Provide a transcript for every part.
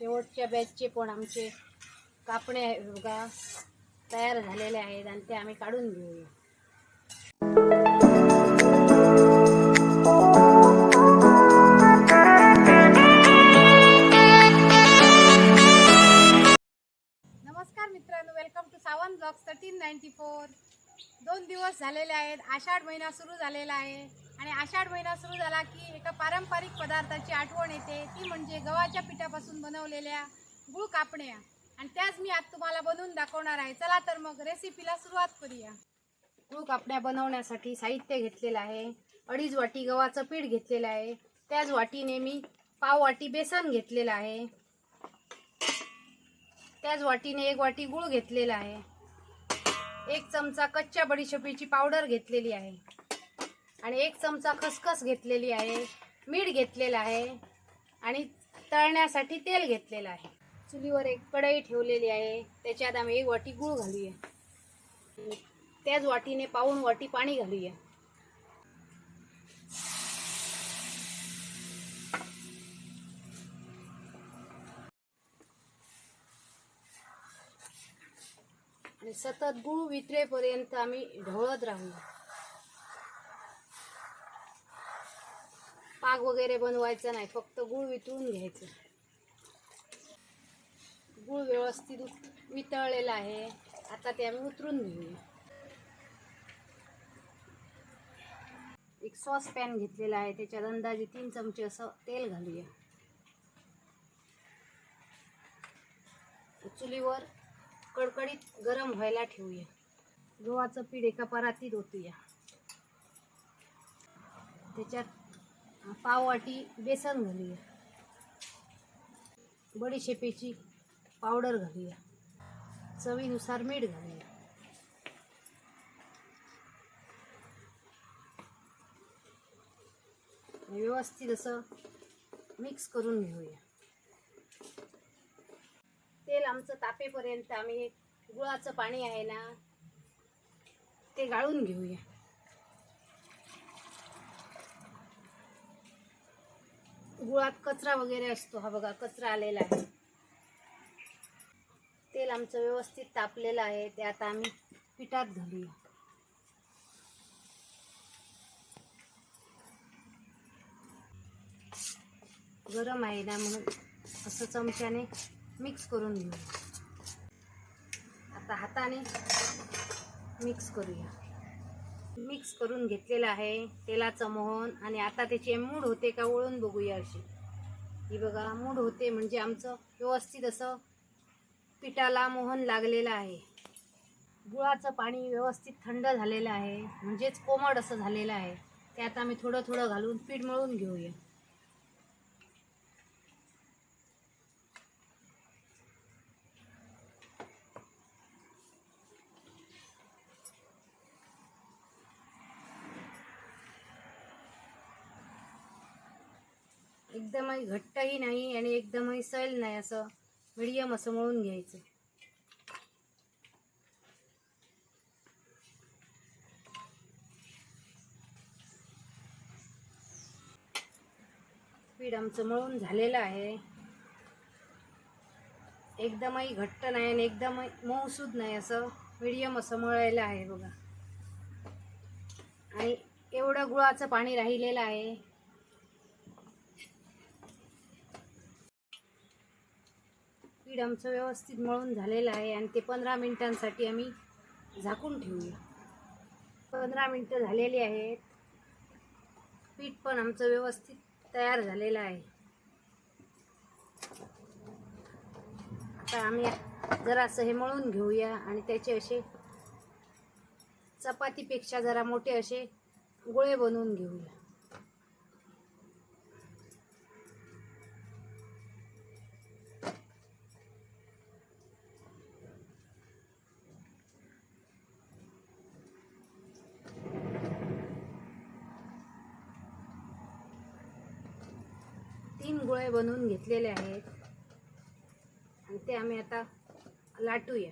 शेवटच्या बॅचचे पण आमचे कापणे बघा. तयार झालेले आहेत आणि ते आम्ही काढून घेऊया. नमस्कार मित्रांनो welcome to Sawan blogs thirteen ninety four दोन दिवस झालेले आहेत आषाढ महिना सुरू झालेला आहे. आणि आषाढ महिना सुरू झाला की एका पारंपरिक पदार्थाची आठवण येते. ती म्हणजे गव्हाच्या पिठापासून बनवलेल्या गुळ कापण्या. आणि त्याच मी आज तुम्हाला बनवून दाखवणार आहे. चला तर मग रेसिपीला सुरुवात करूया. गुळ कापण्या बनवण्यासाठी साहित्य घेतलेलं आहे. अडीच वाटी गव्हाचं पीठ घेतलेलं आहे. त्याच वाटीने मी पाव वाटी बेसन घेतलेलं आहे. त्याच वाटीने एक वाटी गूळ घेतलेला आहे. एक चमचा कच्च्या बडीशेपीची पावडर घेतलेली आहे. आणि एक चमचा खसखस घेतलेली आहे. मीठ घेतलेलं आहे. आणि तळण्यासाठी तेल घेतलेलं आहे. चुलीवर एक कढई ठेवलेली आहे. त्याच्यात आम्ही एक वाटी गूळ घालूया. त्याच वाटीने पाहून वाटी पाणी घालूया. आणि सतत गुळ वितळेपर्यंत आम्ही ढवळत राहू पाक वगैरे बनवायचा नाही फक्त गुळ वितळून घ्यायचं. गुळ व्यवस्थित वितळलेला आहे. आता ते आम्ही उतरून घेऊया. एक सॉस पॅन घेतलेला आहे त्याच्यात अंदाजे तीन चमचे असं तेल घालूया. चुलीवर कडकडीत गरम व्हायला ठेवूया. गव्हाचं पीठ एका परातीत ओतूया. त्याच्यात पाववाटी बेसन घालूया. बडीशेपेची पावडर घालूया. चवीनुसार मीठ घालूया. व्यवस्थित असं मिक्स करून घेऊया. तेल आमचं तापेपर्यंत आम्ही गुळाचं पाणी आहे ना ते गाळून घेऊया. गुळात कचरा वगैरे असतो हा बघा कचरा आलेला आहे. तेल आमचं व्यवस्थित तापलेलं आहे ते आता आम्ही पिठात घालूया. गरम आहे ना म्हणून असं चमच्याने मिक्स करून घेऊ. आता हाताने मिक्स करूया. मिक्स करून घेतलेलं आहे तेलाचं मोहन आणि आता त्याचे मूड होते का वळून बघूया अशी. ही बघा मूड होते म्हणजे आमचं व्यवस्थित असं पिठाला मोहन लागलेलं आहे. गुळाचं पाणी व्यवस्थित थंड झालेलं आहे म्हणजेच कोमट असं झालेलं आहे. ते आता आम्ही थोडं थोडं घालून पीठ मळून घेऊया. एकदमही घट्टही नाही आणि एकदमही सैल नाही असं मिडियम असं मळून घ्यायचं. पीठ आमचं मळून झालेलं आहे. एकदमही घट्ट नाही आणि एकदमही मऊसूद नाही असं मिडियम असं मळलेलं आहे बघा. आणि एवढं गुळाचं पाणी राहिलेलं आहे. पीठ आमचं व्यवस्थित मळून झालेलं आहे आणि ते पंधरा मिनिटांसाठी आम्ही झाकून ठेवूया. पंधरा मिनटं झालेली आहेत. पीठ पण आमचं व्यवस्थित तयार झालेलं आहे. आता आम्ही जरासं हे मळून घेऊया आणि त्याचे असे चपातीपेक्षा जरा मोठे असे गोळे बनवून घेऊया. तीन गोळ्या बनवून घेतलेल्या आहेत. आणि ते आम्ही आता लाटूया.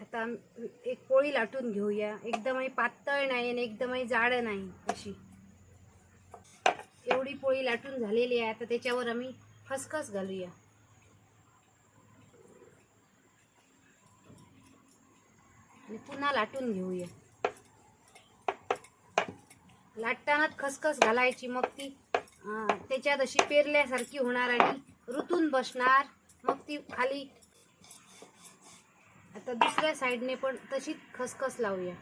आता एक पोळी लाटून घेऊया. एकदमही पातळ नाही आणि एकदमही जाड नाही अशी. एवढी पोळी लाटून झालेली आहे. आता त्याच्यावर आम्ही खसखस घालूया. आणि पुन्हा लाटून घेऊया. लाटतानात खसखस घालायची. मग ती त्याच्यात अशी पेरल्यासारखी होणार आणि रुतून बसणार. मग ती खाली आता दुसऱ्या साईडने पण तशीच खसखस लावूया.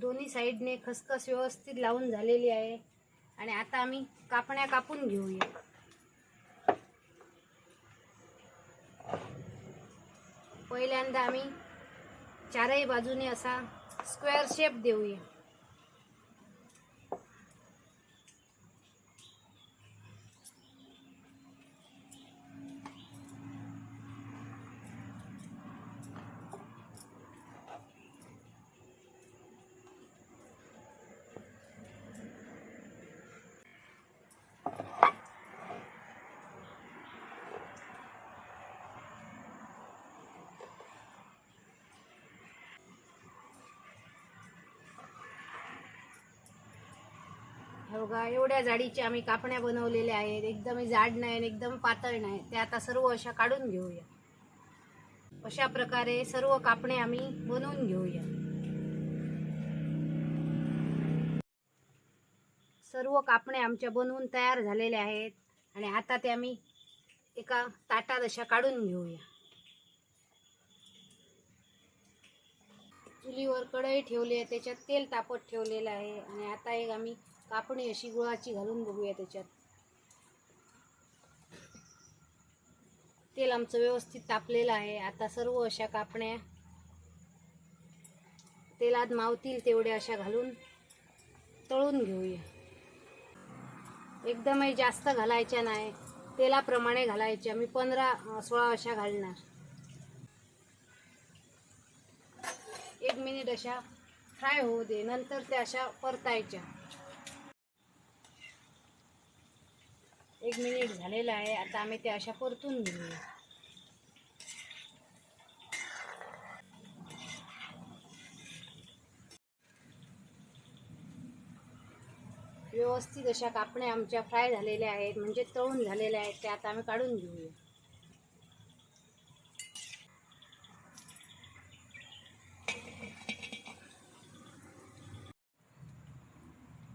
दोन्ही साईडने खसखस व्यवस्थित लावून झालेली आहे. आणि आता आम्ही कापण्या कापून घेऊया. पहिल्यांदा आम्ही चारही बाजूने असा स्क्वेअर शेप देऊया. बघा एवढ्या जाडीच्या आम्ही कापण्या बनवलेल्या आहेत. एकदम जाड नाही एकदम पातळ नाही. त्या आता सर्व अशा काढून घेऊया. अशा प्रकारे सर्व कापणे आम्ही बनवून घेऊया. सर्व कापणे आमच्या बनवून तयार झालेल्या आहेत आणि आता ते आम्ही एका ताटात अशा काढून घेऊया. चुलीवर कढई ठेवली आहे त्याच्यात तेल तापत ठेवलेलं आहे आणि आता एक आम्ही कापणी अशी गुळाची घालून बघूया त्याच्यात. तेल आमचं व्यवस्थित तापलेलं आहे. आता सर्व अशा कापण्या तेलात मावतील तेवढ्या अशा घालून तळून घेऊया. एकदमही जास्त घालायच्या नाही. तेलाप्रमाणे घालायच्या. मी पंधरा सोळा अशा घालणार. एक मिनिट अशा फ्राय होऊ दे. नंतर त्या अशा परतायच्या. एक मिनिट झालेला आहे. आता आम्ही त्या अशा परतून घेऊया. व्यवस्थित अशा कापण्या आमच्या फ्राय झालेल्या आहेत. म्हणजे तळून झालेल्या आहेत. त्या आता आम्ही काढून घेऊया.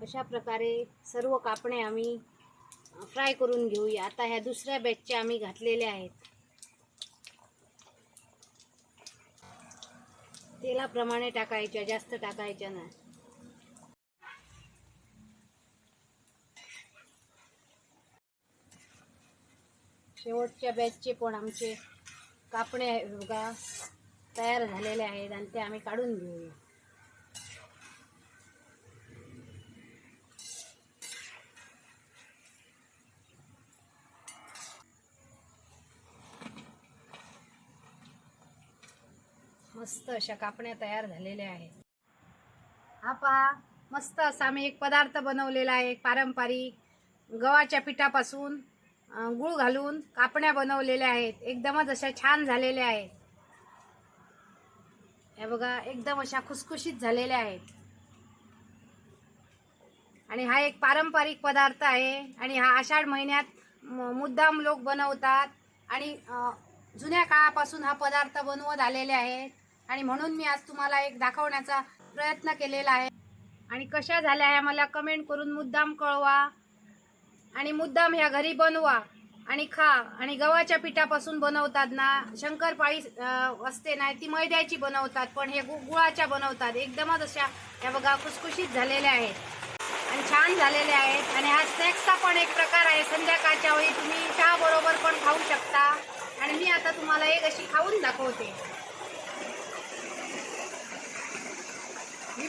अशा प्रकारे सर्व कापणे आम्ही फ्राय करून घेऊया. आता ह्या दुसऱ्या बॅचच्या आम्ही घातलेल्या आहेत. तेलाप्रमाणे टाकायच्या जास्त टाकायच्या नाही. शेवटच्या बॅचचे पण आमचे कापणे बघा तयार झालेले आहेत आणि ते आम्ही काढून घेऊया. मस्त अशा कापण्या तयार झालेल्या आहेत. हा पहा मस्त असा आम्ही एक पदार्थ बनवलेला आहे एक पारंपरिक गव्हाच्या पिठापासून गुळ गूळ घालून कापण्या बनवलेल्या आहेत. एकदमच अशा छान झालेल्या आहेत. हे बघा एकदम अशा खुसखुशीत झालेल्या आहेत. आणि हा एक पारंपरिक पदार्थ आहे आणि हा आषाढ महिन्यात मुद्दाम लोक बनवतात. आणि जुन्या काळापासून हा पदार्थ बनवत आलेले आहेत. आणि म्हणून मी आज तुम्हाला एक दाखवण्याचा प्रयत्न केलेला आहे. आणि कशा झाल्या ह्या मला कमेंट करून मुद्दाम कळवा. आणि मुद्दाम ह्या घरी बनवा. आणि खा. आणि गव्हाच्या पिठापासून बनवतात ना शंकरपाळी असते नाही ती मैद्याची बनवतात पण हे गु गुळाच्या बनवतात. एकदमच अशा ह्या बघा खुसखुशीत झालेल्या आहेत. आणि छान झालेल्या आहेत. आणि हा स्नॅक्सचा पण एक प्रकार आहे. संध्याकाळच्या वेळी तुम्ही चहा बरोबर पण खाऊ शकता. आणि मी आता तुम्हाला एक अशी खाऊन दाखवते.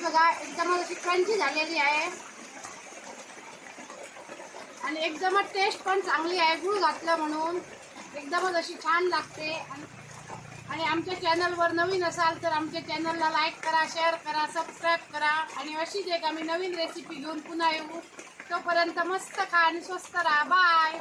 बघा एकदमच अशी क्रंची झालेली आहे. आणि एकदमच टेस्ट पण चांगली आहे गुळ घातलं म्हणून. एकदमच अशी छान लागते. आणि आणि आमच्या चॅनलवर नवीन असाल तर आमच्या चॅनलला लाईक करा शेअर करा सबस्क्राईब करा. आणि अशीच एक आम्ही नवीन रेसिपी घेऊन पुन्हा येऊ तोपर्यंत मस्त खा आणि स्वस्त राहा. बाय